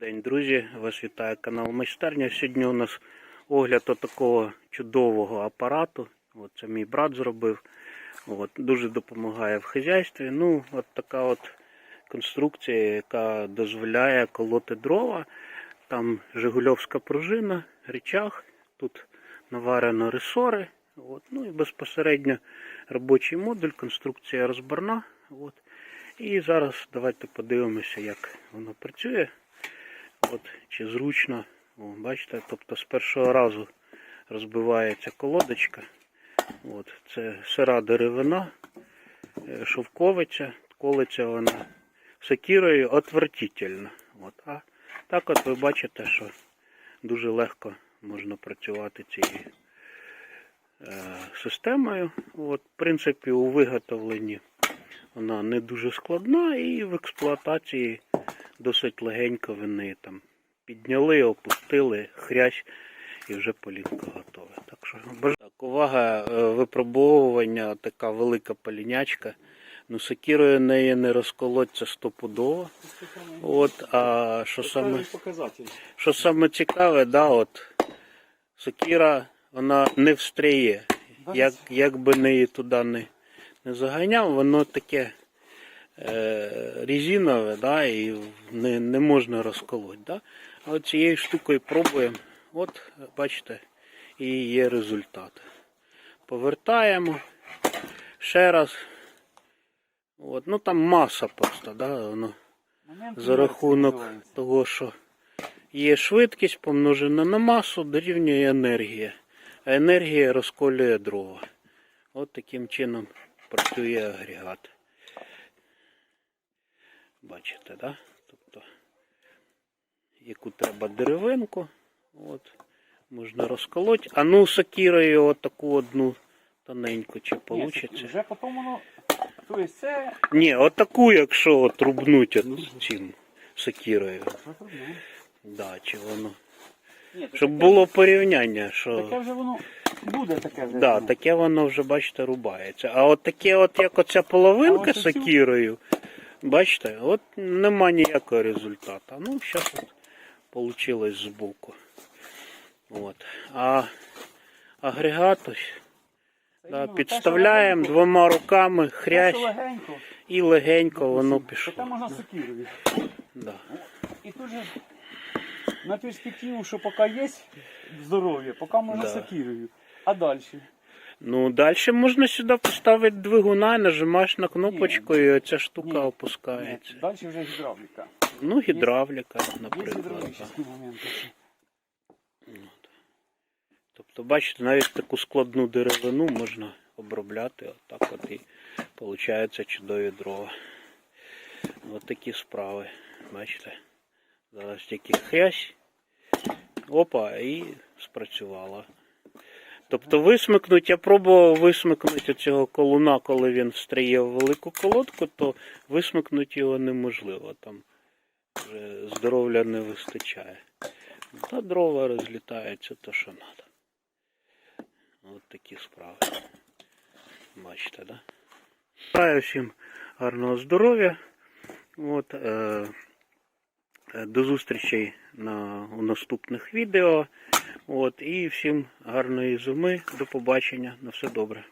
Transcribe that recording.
День, друзі! Вас вітає канал Майстерня. Сьогодні у нас огляд такого чудового апарату. От це мій брат зробив. От, дуже допомагає в хазяйстві. Ну, от така от конструкція, яка дозволяє колоти дрова. Там Жигульовська пружина, речах, тут наварено ресори. От, ну і безпосередньо робочий модуль, конструкція розборна. От. І зараз давайте подивимося, як воно працює. От, чи зручно. О, бачите, тобто з першого разу розбивається колодочка. От, це сира деревина, е, шовковиця, колиться вона сокірою отвратительно. От, а так от ви бачите, що дуже легко можна працювати цією е, системою. От, в принципі, у виготовленні вона не дуже складна і в експлуатації досить легенько неї там підняли, опустили, хрясь і вже полінка готова. Так що так, увага, е, випробовування, така велика полінячка. Ну, сокірою неї не розколоться стопудово. От, а що саме, що саме цікаве, да, от, сокіра, вона не встряє. Як, як би неї туди не, не заганяв, воно таке резинове, да, і не, не можна розколоть. Да? А от цією штукою пробуємо. От, бачите, і є результат. Повертаємо ще раз. От, ну там маса просто, да, воно за рахунок того, що є швидкість помножена на масу, дорівнює енергія. А енергія розколює дрова. От таким чином працює агрегат. Бачите, да? Тобто, яку треба деревинку, от, можна розколоть. А ну сокірою отаку одну тоненьку, чи вийде? Вже потім воно. Тобто це. Ні, отаку, якщо от рубнуть от цим сокірою. Да, чи воно. Ні, Щоб таке- було порівняння, що. Таке вже воно буде таке вже. Да, таке воно вже, бачите, рубається. А от таке, от як оця половинка сокірою, бачите, от нема ніякого результату. Ну, зараз от вийшло збоку. От. А агрегат ось, да, підставляємо двома руками, легенько, і легенько воно то там можна сокирою. Да. І тут же на перспективу, що поки є здоров'я, поки можна Да. сокирою. А далі? Ну, далі можна сюди поставити двигуна, і нажимаєш на кнопочку і оця штука опускається. Далі вже гідравліка. Ну, гідравліка, наприклад. От. Тобто, бачите, навіть таку складну деревину можна обробляти, отак от і виходить чудові дрова. От такі справи. Бачите? Зараз тільки хрясь. Опа, і спрацювало. Тобто висмикнуть, я пробував висмикнути цього колуна, коли він встряє в велику колодку, то висмикнути його неможливо. Там вже здоров'я не вистачає. Та дрова розлітаються, то що треба. От такі справи. Бачите, да? Бажаю всім гарного здоров'я. От, е, е, до зустрічей на, у наступних відео. От, і всім гарної зими. До побачення. На все добре.